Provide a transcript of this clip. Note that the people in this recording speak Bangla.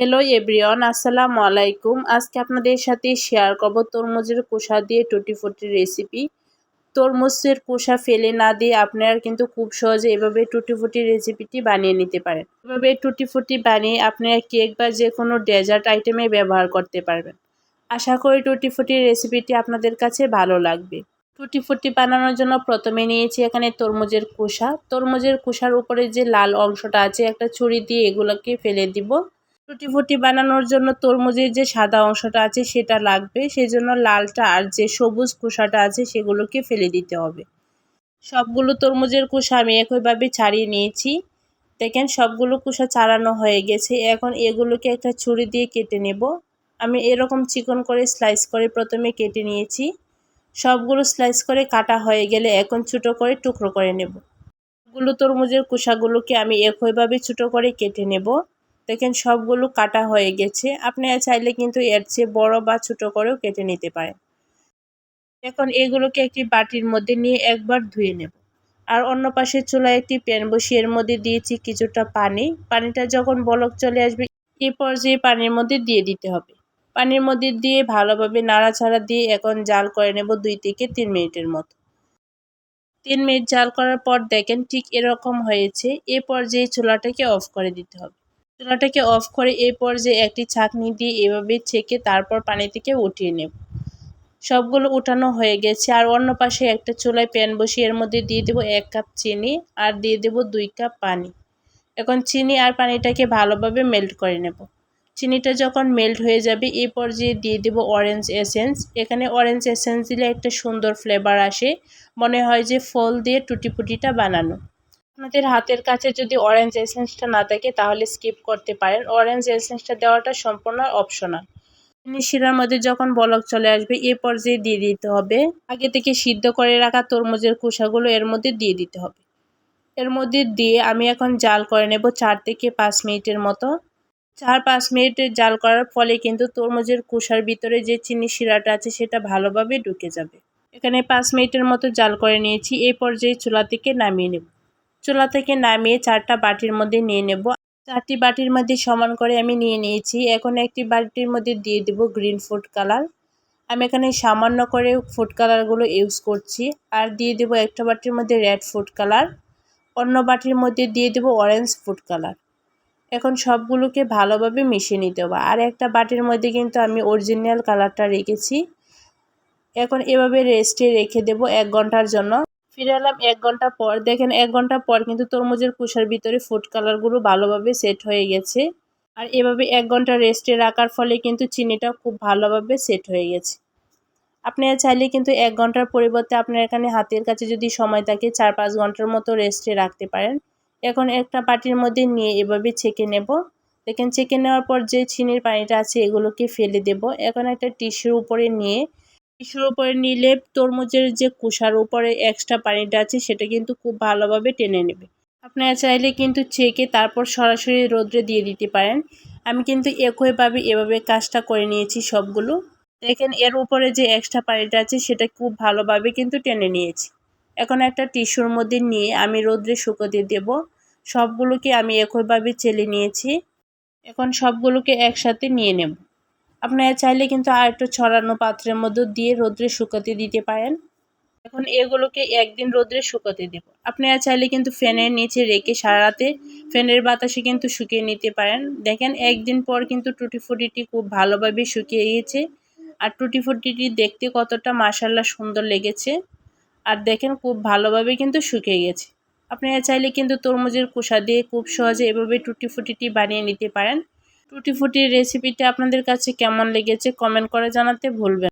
হ্যালো এভরিওয়ান আসসালামু আলাইকুম আজকে আপনাদের সাথে শেয়ার করব তরমুজের কোষা দিয়ে টুটি ফুটি রেসিপি তরমুজের কোষা ফেলে না দিয়ে আপনারা কিন্তু খুব সহজে এভাবে টুটি ফুটি রেসিপিটি বানিয়ে নিতে পারেন। এভাবে টুটি ফুটি বানিয়ে আপনারা কেক বা যে কোনো ডেজার্ট আইটেমে ব্যবহার করতে পারবেন। আশা করি টুটি ফুটি রেসিপিটি আপনাদের কাছে ভালো লাগবে। টুটি ফুটি বানানোর জন্য প্রথমে নিয়েছি এখানে তরমুজের কোষা তরমুজের কোষার উপরে যে লাল অংশটা আছে, একটা ছুরি দিয়ে এগুলোকে ফেলে দিব। টুটি ফুটি বানানোর জন্য তরমুজের যে সাদা অংশটা আছে সেটা লাগবে। সেই জন্য লালটা আর যে সবুজ খোসাটা আছে সেগুলোকে ফেলে দিতে হবে। সবগুলো তরমুজের কুসা আমি একইভাবে ছাড়িয়ে নিয়েছি। দেখেন সবগুলো কুসা ছাড়ানো হয়ে গেছে। এখন এগুলোকে একটা ছুরি দিয়ে কেটে নেব। আমি এরকম চিকন করে স্লাইস করে প্রথমে কেটে নিয়েছি। সবগুলো স্লাইস করে কাটা হয়ে গেলে এখন ছোটো করে টুকরো করে নেব। সবগুলো তরমুজের কুসাগুলোকে আমি একইভাবে ছোটো করে কেটে নেব। দেখেন সবগুলো কাটা হয়ে গেছে। আপনি চাইলে কিন্তু এর চেয়ে বড় বা ছোট করেও কেটে নিতে পারেন। এখন এগুলোকে একটি বাটির মধ্যে নিয়ে একবার ধুয়ে নেব। আর অন্য পাশে চুলায় একটি প্যান বসিয়ে এর মধ্যে দিয়েছি কিছুটা পানি। পানিটা যখন বলক চলে আসবে এই পর্যায়ে পানির মধ্যে দিয়ে দিতে হবে। পানির মধ্যে দিয়ে ভালোভাবে নাড়াচাড়া দিয়ে এখন জাল করে নেব দুই থেকে তিন মিনিটের মতো। তিন মিনিট জাল করার পর দেখেন ঠিক এরকম হয়েছে। এ পর্যায়ে চুলাটাকে অফ করে দিতে হবে। চুলাটাকে অফ করে এই পর্যায়ে একটি ছাঁকনি দিয়ে এভাবে ছেঁকে তারপর পানি থেকে উঠিয়ে নেব। সবগুলো উঠানো হয়ে গেছে আর অন্য পাশে একটা চুলায় প্যান বসিয়ে এর মধ্যে দিয়ে দেবো এক কাপ চিনি আর দিয়ে দেব দুই কাপ পানি। এখন চিনি আর পানিটাকে ভালোভাবে মেল্ট করে নেব। চিনিটা যখন মেল্ট হয়ে যাবে এই পর্যায়ে দিয়ে দেব অরেঞ্জ এসেন্স এখানে অরেঞ্জ এসেন্স দিলে একটা সুন্দর ফ্লেভার আসে। মনে হয় যে ফল দিয়ে টুটিপুটিটা বানানো। আপনাদের হাতের কাছে যদি অরেঞ্জ এসেন্সটা না থাকে, তাহলে স্কিপ করতে পারেন। অরেঞ্জ এসেন্সটা দেওয়াটা সম্পূর্ণ অপশনাল শিরার মধ্যে যখন বলক চলে আসবে, এ পর্যায়ে দিয়ে দিতে হবে। আগে থেকে সিদ্ধ করে রাখা তরমুজের কুসাগুলো এর মধ্যে দিয়ে দিতে হবে। এর মধ্যে দিয়ে আমি এখন জাল করে নেব চার থেকে পাঁচ মিনিটের মতো। চার পাঁচ মিনিট জাল করার ফলে কিন্তু তরমুজের কুসার ভিতরে যে চিনি শিরাটা আছে, সেটা ভালোভাবে ঢুকে যাবে। এখানে পাঁচ মিনিটের মতো জাল করে নিয়েছি। এই পর্যায়ে চুলা থেকে নামিয়ে নেব। চুলা থেকে নামিয়ে চারটা বাটির মধ্যে নিয়ে নেব। চারটি বাটির মধ্যে সমান করে আমি নিয়ে নিয়েছি। এখন একটি বাটির মধ্যে দিয়ে দেব গ্রিন ফুড কালার। আমি এখানে সামান্য করে ফুড কালারগুলো ইউজ করছি। আর দিয়ে দেব একটা বাটির মধ্যে রেড ফুড কালার। অন্য বাটির মধ্যে দিয়ে দেব অরেঞ্জ ফুড কালার। এখন সবগুলোকে ভালোভাবে মিশিয়ে নিতে হবে। আর একটা বাটির মধ্যে কিন্তু আমি অরিজিনাল কালারটা রেখেছি। এখন এভাবে রেস্টে রেখে দেব এক ঘণ্টার জন্য। ফিরে এলাম এক ঘণ্টা পর। দেখেন, এক ঘণ্টা পর কিন্তু তরমুজের কুষার ভিতরে ফুড কালারগুলো ভালোভাবে সেট হয়ে গেছে। আর এভাবে এক ঘণ্টা রেস্টে রাখার ফলে কিন্তু চিনিটা খুব ভালোভাবে সেট হয়ে গেছে। আপনারা চাইলে কিন্তু এক ঘণ্টার পরিবর্তে আপনার এখানে হাতের কাছে যদি সময় থাকে চার পাঁচ ঘণ্টার মতো রেস্টে রাখতে পারেন। এখন একটা বাটির মধ্যে নিয়ে এভাবে ছেঁকে নেব। দেখেন, ছেঁকে নেওয়ার পর যে চিনির পানিটা আছে, এগুলোকে ফেলে দেব। এখন একটা টিস্যুর উপরে নিয়ে টিস্যুর উপরে নিলে তরমুজের যে কুষার উপরে এক্সট্রা পানিটা আছে, সেটা কিন্তু খুব ভালোভাবে টেনে নেবে। আপনারা চাইলে কিন্তু ছেঁকে তারপর সরাসরি রোদ্রে দিয়ে দিতে পারেন। আমি কিন্তু একইভাবে এভাবে কাজটা করে নিয়েছি সবগুলো। দেখেন, এর উপরে যে এক্সট্রা পানিটা আছে, সেটা খুব ভালোভাবে কিন্তু টেনে নিয়েছি। এখন একটা টিস্যুর মধ্যে নিয়ে আমি রোদ্রে শুকোতে দেব। সবগুলোকে আমি একইভাবে চেলে নিয়েছি। এখন সবগুলোকে একসাথে নিয়ে নেব। আপনারা চাইলে কিন্তু আর একটু ছড়ানো পাত্রের মধ্যে দিয়ে রোদ্রে শুকাতে দিতে পারেন। এখন এগুলোকে একদিন রোদ্রে শুকাতে দেব। আপনারা চাইলে কিন্তু ফ্যানের নিচে রেখে সারা রাতে ফ্যানের বাতাসে কিন্তু শুকিয়ে নিতে পারেন। দেখেন, একদিন পর কিন্তু টুটি ফুটিটি খুব ভালোভাবে শুকিয়ে গিয়েছে। আর টুটি ফুটিটি দেখতে কতটা মাসাল্লা সুন্দর লেগেছে। আর দেখেন, খুব ভালোভাবে কিন্তু শুকিয়ে গেছে। আপনারা চাইলে কিন্তু তরমুজের কুষা দিয়ে খুব সহজে এভাবে টুটি ফুটিটি বানিয়ে নিতে পারেন। টুটি ফুটির রেসিপিটা আপনাদের কাছে কেমন লেগেছে কমেন্ট করে জানাতে ভুলবেন